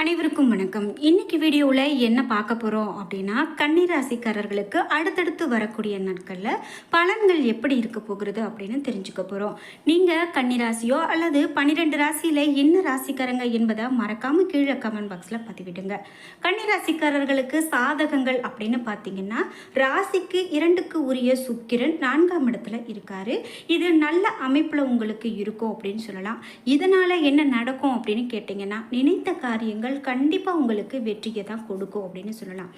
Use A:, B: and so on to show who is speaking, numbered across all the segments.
A: அனைவருக்கும் வணக்கம். இன்னைக்கு வீடியோவில் என்ன பார்க்க போகிறோம் அப்படின்னா கன்னிராசிக்காரர்களுக்கு அடுத்தடுத்து வரக்கூடிய நாட்களில் பலன்கள் எப்படி இருக்க போகிறது அப்படின்னு தெரிஞ்சுக்க போகிறோம் நீங்கள் கன்னிராசியோ அல்லது பன்னிரெண்டு ராசியில் என்ன ராசிக்காரங்க என்பதை மறக்காமல் கீழே கமெண்ட் பாக்ஸில் பதிவிடுங்க. கன்னிராசிக்காரர்களுக்கு சாதகங்கள் அப்படின்னு பார்த்தீங்கன்னா ராசிக்கு இரண்டுக்கு உரிய சுக்கிரன் நான்காம் இடத்துல இருக்காரு. இது நல்ல அமைப்பில் உங்களுக்கு இருக்கும் அப்படின்னு சொல்லலாம். இதனால் என்ன நடக்கும் அப்படின்னு கேட்டிங்கன்னா நினைத்த காரியங்கள் கண்டிப்பாக உங்களுக்கு வெற்றியை தான் கொடுக்கும் அப்படின்னு சொல்லலாம்.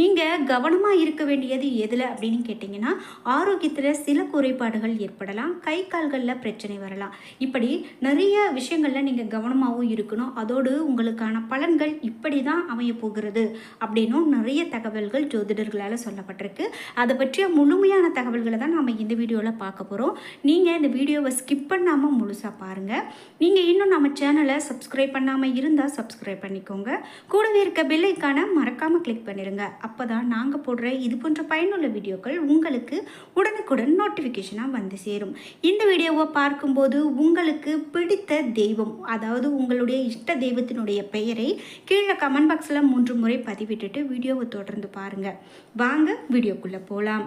A: நீங்கள் கவனமாக இருக்க வேண்டியது எதில் அப்படின்னு கேட்டிங்கன்னா ஆரோக்கியத்தில் சில குறைபாடுகள் ஏற்படலாம். கை கால்களில் பிரச்சனை வரலாம். இப்படி நிறைய விஷயங்களில் நீங்கள் கவனமாகவும் இருக்கணும். அதோடு உங்களுக்கான பலன்கள் இப்படி தான் அமைய போகிறது அப்படின்னும் நிறைய தகவல்கள் ஜோதிடர்களால் சொல்லப்பட்டிருக்கு. அதை பற்றிய முழுமையான தகவல்களை தான் நம்ம இந்த வீடியோவில் பார்க்க போகிறோம் நீங்கள் இந்த வீடியோவை ஸ்கிப் பண்ணாமல் முழுசாக பாருங்கள் நீங்கள் இன்னும் நம்ம சேனலை சப்ஸ்கிரைப் பண்ணாமல் இருந்தால் சப்ஸ்கிரைப் பண்ணிக்கோங்க. கூடவே இருக்க பெல்லைக்கான மறக்காமல் கிளிக் பண்ணிடுங்க அப்போ தான் நாங்கள் போடுற இது போன்ற பயனுள்ள வீடியோக்கள் உங்களுக்கு உடனுக்குடன் நோட்டிஃபிகேஷனாக வந்து சேரும். இந்த வீடியோவை பார்க்கும்போது உங்களுக்கு பிடித்த தெய்வம் அதாவது உங்களுடைய இஷ்ட தெய்வத்தினுடைய பெயரை கீழே கமெண்ட் பாக்ஸில் மூன்று முறை பதிவிட்டுட்டு வீடியோவை தொடர்ந்து பாருங்கள் வாங்க வீடியோக்குள்ளே போகலாம்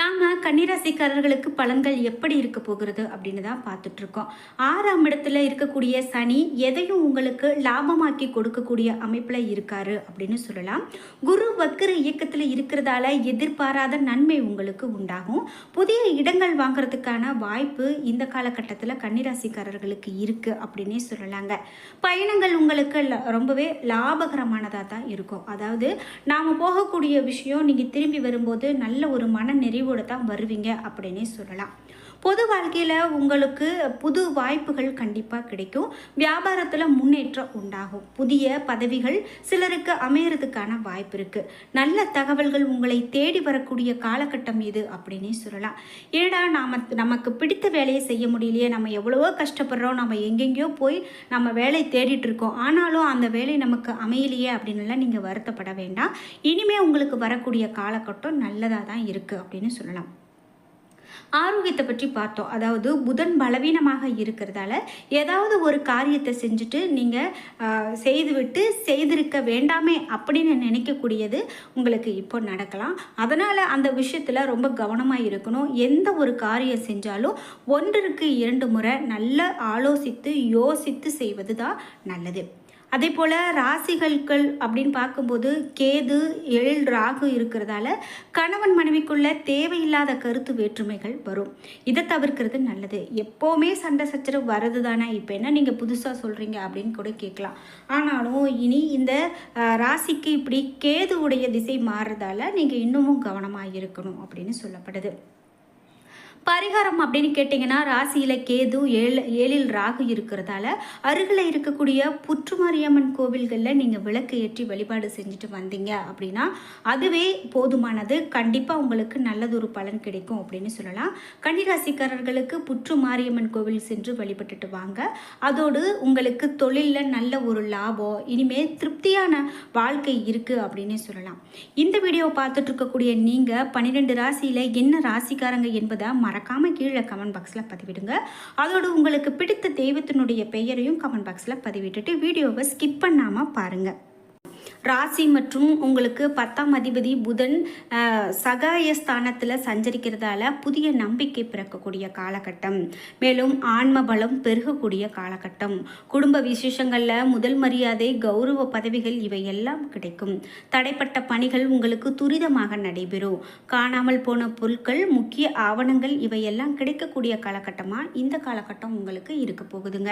A: நாம் கன்னிராசிக்காரர்களுக்கு பலன்கள் எப்படி இருக்க போகிறது அப்படின்னு தான் பார்த்துட்ருக்கோம். ஆறாம் இடத்துல இருக்கக்கூடிய சனி எதையும் உங்களுக்கு லாபமாக்கி கொடுக்கக்கூடிய அமைப்பில் இருக்காரு அப்படின்னு சொல்லலாம். குரு வக்கர இயக்கத்தில் இருக்கிறதால எதிர்பாராத நன்மை உங்களுக்கு உண்டாகும். புதிய இடங்கள் வாங்குறதுக்கான வாய்ப்பு இந்த காலகட்டத்தில் கன்னிராசிக்காரர்களுக்கு இருக்குது அப்படின்னே சொல்லலாங்க. பயணங்கள் உங்களுக்கு ரொம்பவே லாபகரமானதாக தான் இருக்கும். அதாவது நாம் போகக்கூடிய விஷயம் நீங்கள் திரும்பி வரும்போது நல்ல ஒரு மன நிறைவோடு தான் வருவீங்க அப்படின்னே சொல்லலாம். பொது வாழ்க்கையில் உங்களுக்கு புது வாய்ப்புகள் கண்டிப்பாக கிடைக்கும். வியாபாரத்தில் முன்னேற்றம் உண்டாகும். புதிய பதவிகள் சிலருக்கு அமையறதுக்கான வாய்ப்பு இருக்குது நல்ல தகவல்கள் உங்களை தேடி வரக்கூடிய காலகட்டம் இது அப்படின்னே சொல்லலாம். ஏடா நாம் நமக்கு பிடித்த வேலையை செய்ய முடியலையே. நம்ம எவ்வளவோ கஷ்டப்படுறோம். நம்ம எங்கெங்கேயோ போய் நம்ம வேலை தேடிட்டு இருக்கோம். ஆனாலும் அந்த வேலை நமக்கு அமையலையே அப்படின்னுலாம் நீங்கள் வருத்தப்பட வேண்டாம். இனிமேல் உங்களுக்கு வரக்கூடிய காலகட்டம் நல்லதாக தான் இருக்குது அப்படின்னு சொல்லலாம். ஆரோக்கியத்தை பற்றி பார்த்தோம். அதாவது புதன் பலவீனமாக இருக்கிறதால ஏதாவது ஒரு காரியத்தை செஞ்சுட்டு நீங்கள் செய்துவிட்டு செய்திருக்க வேண்டாமே அப்படின்னு நினைக்கக்கூடியது உங்களுக்கு இப்போ நடக்கலாம். அதனால் அந்த விஷயத்தில் ரொம்ப கவனமாக இருக்கணும். எந்த ஒரு காரியம் செஞ்சாலும் ஒன்றிற்கு இரண்டு முறை நல்ல ஆலோசித்து யோசித்து செய்வது தான் நல்லது. அதே போல் ராசிகள்கள் அப்படின்னு பார்க்கும்போது கேது எழில் ராகு இருக்கிறதால கணவன் மனைவிக்குள்ள தேவையில்லாத கருத்து வேற்றுமைகள் வரும். இதை தவிர்க்கிறது நல்லது. எப்போவுமே சண்டை சச்சரவு வரது தானே இப்போ என்ன நீங்கள் புதுசாக சொல்கிறீங்க அப்படின்னு கூட கேட்கலாம். ஆனாலும் இனி இந்த ராசிக்கு இப்படி கேது உடைய திசை மாறுறதால நீங்கள் இன்னமும் கவனமாக இருக்கணும் அப்படின்னு சொல்லப்படுது. பரிகாரம் அப்படின்னு கேட்டிங்கன்னா ராசியில் கேது ஏழு ஏழில் ராகு இருக்கிறதால அருகில் இருக்கக்கூடிய புற்றுமாரியம்மன் கோவில்களில் நீங்கள் விளக்கு ஏற்றி வழிபாடு செஞ்சுட்டு வந்தீங்க அப்படின்னா அதுவே போதுமானது. கண்டிப்பாக உங்களுக்கு நல்லதொரு பலன் கிடைக்கும் அப்படின்னு சொல்லலாம். கன்னிராசிக்காரர்களுக்கு புற்று மாரியம்மன் கோவில் சென்று வழிபட்டுட்டு வாங்க. அதோடு உங்களுக்கு தொழிலில் நல்ல ஒரு லாபம் இனிமேல் திருப்தியான வாழ்க்கை இருக்குது அப்படின்னு சொல்லலாம். இந்த வீடியோ பார்த்துட்டு இருக்கக்கூடிய நீங்கள் பன்னிரெண்டு ராசியில் என்ன ராசிக்காரங்க என்பதை மறக்காமல் கீழே கமெண்ட் பாக்ஸில் பதிவிடுங்க. அதோடு உங்களுக்கு பிடித்த தெய்வத்தினுடைய பெயரையும் கமெண்ட் பாக்ஸில் பதிவிட்டுட்டு வீடியோவை ஸ்கிப் பண்ணாமல் பாருங்கள் ராசி மற்றும் உங்களுக்கு பத்தாம் அதிபதி புதன் சகாயஸ்தானத்தில் சகாய ஸ்தானத்தில் சஞ்சரிக்கிறதால புதிய நம்பிக்கை பிறக்கக்கூடிய காலகட்டம். மேலும் ஆன்ம பலம் பெருகக்கூடிய காலகட்டம். குடும்ப விசேஷங்களில் முதல் மரியாதை கௌரவ பதவிகள் இவையெல்லாம் கிடைக்கும். தடைப்பட்ட பணிகள் உங்களுக்கு துரிதமாக நடைபெறும். காணாமல் போன பொருட்கள் முக்கிய ஆவணங்கள் இவையெல்லாம் கிடைக்கக்கூடிய காலகட்டமாக இந்த காலகட்டம் உங்களுக்கு இருக்க போகுதுங்க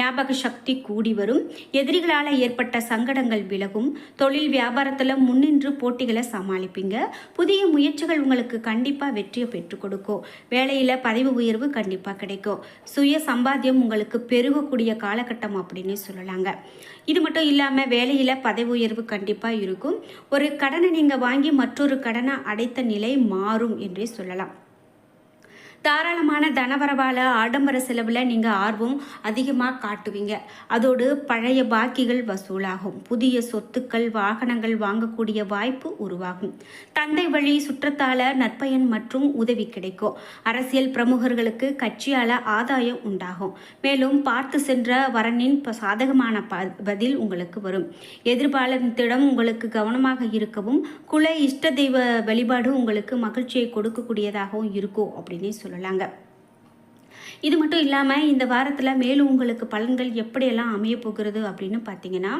A: ஞாபக சக்தி கூடி வரும். எதிரிகளால் ஏற்பட்ட சங்கடங்கள் விலகும். தொழில் வியாபாரத்தில் முன்னின்று போட்டிகளை சமாளிப்பீங்க. புதிய முயற்சிகள் உங்களுக்கு கண்டிப்பாக வெற்றியை பெற்றுக் கொடுக்கும். வேலையில் பதவி உயர்வு கண்டிப்பாக கிடைக்கும். சுய சம்பாத்தியம் உங்களுக்கு பெருகக்கூடிய காலகட்டம் அப்படின்னு சொல்லலாங்க. இது மட்டும் இல்லாமல் வேலையில் பதவி உயர்வு கண்டிப்பாக இருக்கும். ஒரு கடனை நீங்கள் வாங்கி மற்றொரு கடனை அடைத்த நிலை மாறும் என்றே சொல்லலாம். தாராளமான தனவரவால் ஆடம்பர செலவில் நீங்கள் ஆர்வம் அதிகமாக காட்டுவீங்க. அதோடு பழைய பாக்கிகள் வசூலாகும். புதிய சொத்துக்கள் வாகனங்கள் வாங்கக்கூடிய வாய்ப்பு உருவாகும். தந்தை வழி சுற்றத்தால நற்பயன் மற்றும் உதவி கிடைக்கும். அரசியல் பிரமுகர்களுக்கு கட்சியால் ஆதாயம் உண்டாகும். மேலும் பார்த்து சென்ற வரனின் சாதகமான ப பதில் உங்களுக்கு வரும். எதிர்பாலத்திடம் உங்களுக்கு கவனமாக இருக்கவும் குல இஷ்ட தெய்வ வழிபாடு உங்களுக்கு மகிழ்ச்சியை கொடுக்கக்கூடியதாகவும் இருக்கும் அப்படின்னே சொல்லலாங்க இது மட்டும் இல்லாமல் இந்த வாரத்தில் மேலும் உங்களுக்கு பலன்கள் எப்படியெல்லாம் அமைய போகிறது அப்படின்னு பார்த்தீங்கன்னா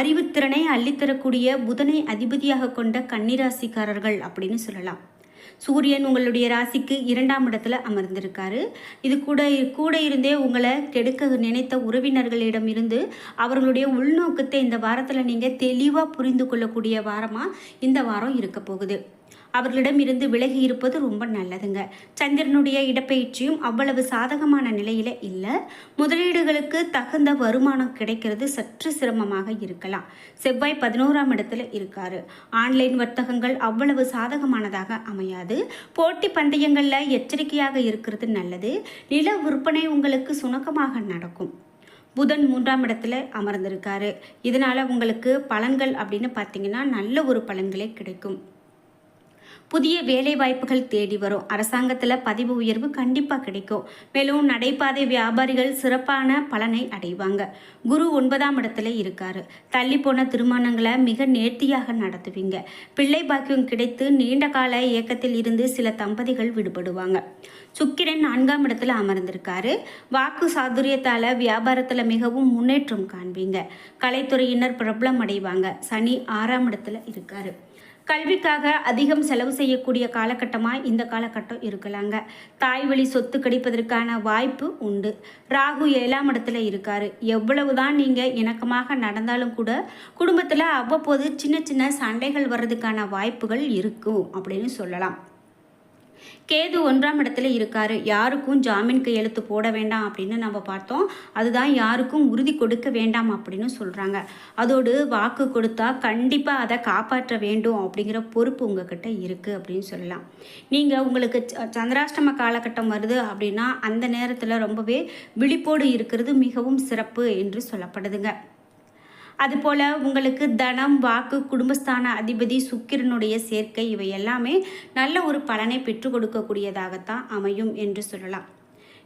A: அறிவுத்திறனை அள்ளித்தரக்கூடிய புதனை அதிபதியாக கொண்ட கன்னிராசிக்காரர்கள் அப்படின்னு சொல்லலாம். சூரியன் உங்களுடைய ராசிக்கு இரண்டாம் இடத்துல அமர்ந்திருக்காரு. இது கூட கூட இருந்தே உங்களை கெடுக்க நினைத்த உறவினர்களிடம் இருந்து அவர்களுடைய உள்நோக்கத்தை இந்த வாரத்தில் நீங்கள் தெளிவாக புரிந்து கொள்ளக்கூடிய வாரமாக இந்த வாரம் இருக்க போகுது. அவர்களிடம் இருந்து விலகி இருப்பது ரொம்ப நல்லதுங்க. சந்திரனுடைய இடப்பெயர்ச்சியும் அவ்வளவு சாதகமான நிலையில இல்லை. முதலீடுகளுக்கு தகுந்த வருமானம் கிடைக்கிறது சற்று சிரமமாக இருக்கலாம். செவ்வாய் பதினோராம் இடத்துல இருக்காரு. ஆன்லைன் வர்த்தகங்கள் அவ்வளவு சாதகமானதாக அமையாது. போட்டி பந்தயங்களில் எச்சரிக்கையாக இருக்கிறது நல்லது. நில விற்பனை உங்களுக்கு சுணக்கமாக நடக்கும். புதன் மூன்றாம் இடத்துல அமர்ந்திருக்காரு. இதனால உங்களுக்கு பலன்கள் அப்படின்னு பார்த்தீங்கன்னா நல்ல ஒரு பலன்களே கிடைக்கும். புதிய வேலை வாய்ப்புகள் தேடி வரும். அரசாங்கத்தில் பதிவு உயர்வு கண்டிப்பாக கிடைக்கும். மேலும் நடைபாதை வியாபாரிகள் சிறப்பான பலனை அடைவாங்க. குரு ஒன்பதாம் இடத்துல இருக்காரு. தள்ளி போன திருமணங்களை மிக நேர்த்தியாக நடத்துவீங்க. பிள்ளை பாக்கியம் கிடைத்து நீண்ட கால இயக்கத்தில் இருந்து சில தம்பதிகள் விடுபடுவாங்க. சுக்கிரன் நான்காம் இடத்துல அமர்ந்திருக்காரு. வாக்கு சாதுரியத்தால் வியாபாரத்தில் மிகவும் முன்னேற்றம் காண்பீங்க. கலைத்துறையினர் பிரபலம் அடைவாங்க. சனி ஆறாம் இடத்துல இருக்காரு. கல்விக்காக அதிகம் செலவு செய்யக்கூடிய காலகட்டமாக இந்த காலகட்டம் இருக்கலாங்க. தாய் வழி சொத்து கிடைப்பதற்கான வாய்ப்பு உண்டு. ராகு ஏழாம் இடத்துல எவ்வளவு எவ்வளவுதான் நீங்கள் இணக்கமாக நடந்தாலும் கூட குடும்பத்தில் அவ்வப்போது சின்ன சின்ன சண்டைகள் வர்றதுக்கான வாய்ப்புகள் இருக்கும் அப்படின்னு சொல்லலாம். கேது ஒன்றாம் இடத்துல இருக்கார். யாருக்கும் ஜாமீன் கையெழுத்து போட வேண்டாம் அப்படின்னு நம்ம பார்த்தோம். அதுதான் யாருக்கும் உறுதி கொடுக்க வேண்டாம் அப்படின்னு சொல்கிறாங்க அதோடு வாக்கு கொடுத்தா கண்டிப்பாக அதை காப்பாற்ற வேண்டும் அப்படிங்கிற பொறுப்பு உங்ககிட்ட இருக்குது அப்படின்னு சொல்லலாம். நீங்கள் உங்களுக்கு ச- சந்திராஷ்டம காலகட்டம் வருது அப்படின்னா அந்த நேரத்தில் ரொம்பவே விழிப்போடு இருக்கிறது மிகவும் சிறப்பு என்று சொல்லப்படுதுங்க. அதுபோல் உங்களுக்கு தனம் வாக்கு குடும்பஸ்தான அதிபதி சுக்கிரனுடைய சேர்க்கை இவை எல்லாமே நல்ல ஒரு பலனை பெற்றுக் கொடுக்கக்கூடியதாகத்தான் அமையும் என்று சொல்லலாம்.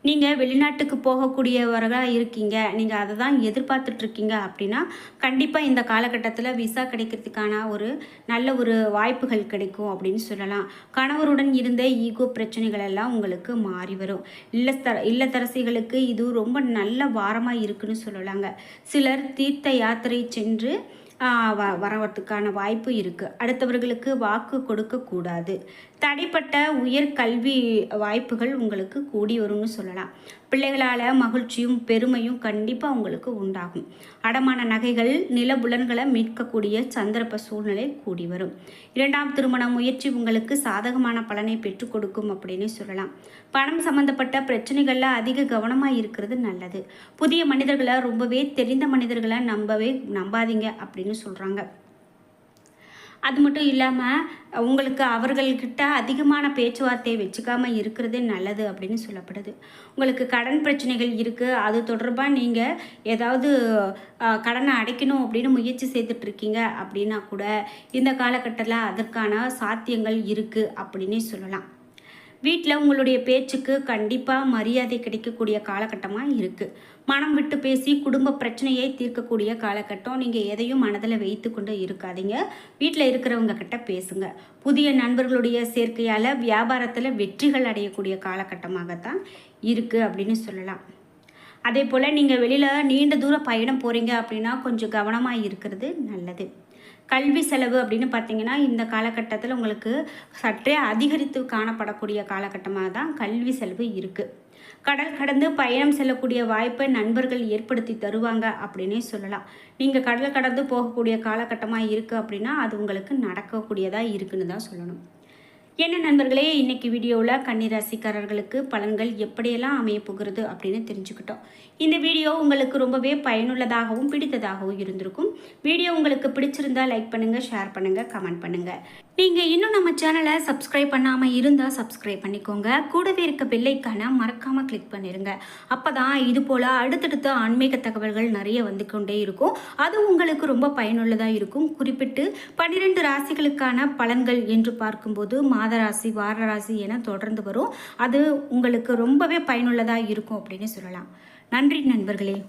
A: நீங்கள் வெளிநாட்டுக்கு போகக்கூடியவர்களாக இருக்கீங்க. நீங்கள் அதை தான் எதிர்பார்த்துட்ருக்கீங்க அப்படின்னா கண்டிப்பாக இந்த காலகட்டத்தில் விசா கிடைக்கிறதுக்கான ஒரு நல்ல ஒரு வாய்ப்புகள் கிடைக்கும் அப்படின்னு சொல்லலாம். கணவருடன் இருந்த ஈகோ பிரச்சனைகள் எல்லாம் உங்களுக்கு மாறி வரும். இல்லத்தர இல்லத்தரசிகளுக்கு இது ரொம்ப நல்ல வாரமாக இருக்குன்னு சொல்லலாங்க. சிலர் தீர்த்த யாத்திரை சென்று வ வரவதுக்கான வாய்ப்பு இருக்குது அடுத்தவர்களுக்கு வாக்கு கொடுக்கக்கூடாது. தடைப்பட்ட உயர் கல்வி வாய்ப்புகள் உங்களுக்கு கூடி வரும்னு சொல்லலாம். பிள்ளைகளால் மகிழ்ச்சியும் பெருமையும் கண்டிப்பாக உங்களுக்கு உண்டாகும். அடமான நகைகள் நிலபுலன்களை மீட்கக்கூடிய சந்தர்ப்ப சூழ்நிலை கூடி வரும். இரண்டாம் திருமண முயற்சி உங்களுக்கு சாதகமான பலனை பெற்றுக் கொடுக்கும் அப்படின்னு சொல்லலாம். பணம் சம்பந்தப்பட்ட பிரச்சனைகளில் அதிக கவனமாக இருக்கிறது நல்லது. புதிய மனிதர்களை ரொம்பவே தெரிந்த மனிதர்களை நம்பவே நம்பாதீங்க அப்படின்னு சொல்கிறாங்க அது மட்டும் இல்லாமல் உங்களுக்கு அவர்கள்கிட்ட அதிகமான பேச்சுவார்த்தையை வச்சுக்காமல் இருக்கிறதே நல்லது அப்படின்னு சொல்லப்படுது. உங்களுக்கு கடன் பிரச்சனைகள் இருக்குது அது தொடர்பாக நீங்கள் ஏதாவது கடனை அடைக்கணும் அப்படின்னு முயற்சி செய்துட்டு இருக்கீங்க அப்படின்னா கூட இந்த காலகட்டத்தில் அதற்கான சாத்தியங்கள் இருக்குது அப்படின்னே சொல்லலாம். வீட்டில் உங்களுடைய பேச்சுக்கு கண்டிப்பாக மரியாதை கிடைக்கக்கூடிய காலகட்டமாக இருக்குது மனம் விட்டு பேசி குடும்ப பிரச்சனையை தீர்க்கக்கூடிய காலகட்டம் நீங்கள் எதையும் மனதில் வைத்து கொண்டு இருக்காதீங்க. வீட்டில் இருக்கிறவங்க கிட்ட பேசுங்க. புதிய நண்பர்களுடைய சேர்க்கையால் வியாபாரத்தில் வெற்றிகள் அடையக்கூடிய காலகட்டமாகத்தான் இருக்குது அப்படின்னு சொல்லலாம். அதே போல் நீங்கள் வெளியில் நீண்ட தூரம் பயணம் போகிறீங்க அப்படின்னா கொஞ்சம் கவனமாக இருக்கிறது நல்லது. கல்வி செலவு அப்படின்னு பார்த்தீங்கன்னா இந்த காலகட்டத்தில் உங்களுக்கு சற்றே அதிகரித்து காணப்படக்கூடிய காலகட்டமாக தான் கல்வி செலவு இருக்குது கடல் கடந்து பயணம் செல்லக்கூடிய வாய்ப்பை நண்பர்கள் ஏற்படுத்தி தருவாங்க அப்படின்னே சொல்லலாம். நீங்கள் கடல் கடந்து போகக்கூடிய காலகட்டமாக இருக்குது அப்படின்னா அது உங்களுக்கு நடக்கக்கூடியதாக இருக்குன்னு தான் சொல்லணும். என்ன நண்பர்களே இன்னைக்கு வீடியோவில் கன்னிராசிக்காரர்களுக்கு பலன்கள் எப்படியெல்லாம் அமைய போகிறது அப்படின்னு தெரிஞ்சுக்கிட்டோம். இந்த வீடியோ உங்களுக்கு ரொம்பவே பயனுள்ளதாகவும் பிடித்ததாகவும் இருந்திருக்கும். வீடியோ உங்களுக்கு பிடிச்சிருந்தா லைக் பண்ணுங்கள் ஷேர் பண்ணுங்கள் கமெண்ட் பண்ணுங்கள் நீங்கள் இன்னும் நம்ம சேனலை சப்ஸ்கிரைப் பண்ணாமல் இருந்தால் சப்ஸ்கிரைப் பண்ணிக்கோங்க. கூடவே இருக்க பெல்லைக்கான மறக்காமல் கிளிக் பண்ணிடுங்க அப்போ தான் இது போல் அடுத்தடுத்த ஆன்மீக தகவல்கள் நிறைய வந்து கொண்டே இருக்கும். அது உங்களுக்கு ரொம்ப பயனுள்ளதாக இருக்கும். குறிப்பிட்டு பன்னிரெண்டு ராசிகளுக்கான பலன்கள் என்று பார்க்கும்போது மாத ராசி வாரராசி என தொடர்ந்து வரும். அது உங்களுக்கு ரொம்பவே பயனுள்ளதாக இருக்கும் அப்படின்னு சொல்லலாம். நன்றி நண்பர்களே.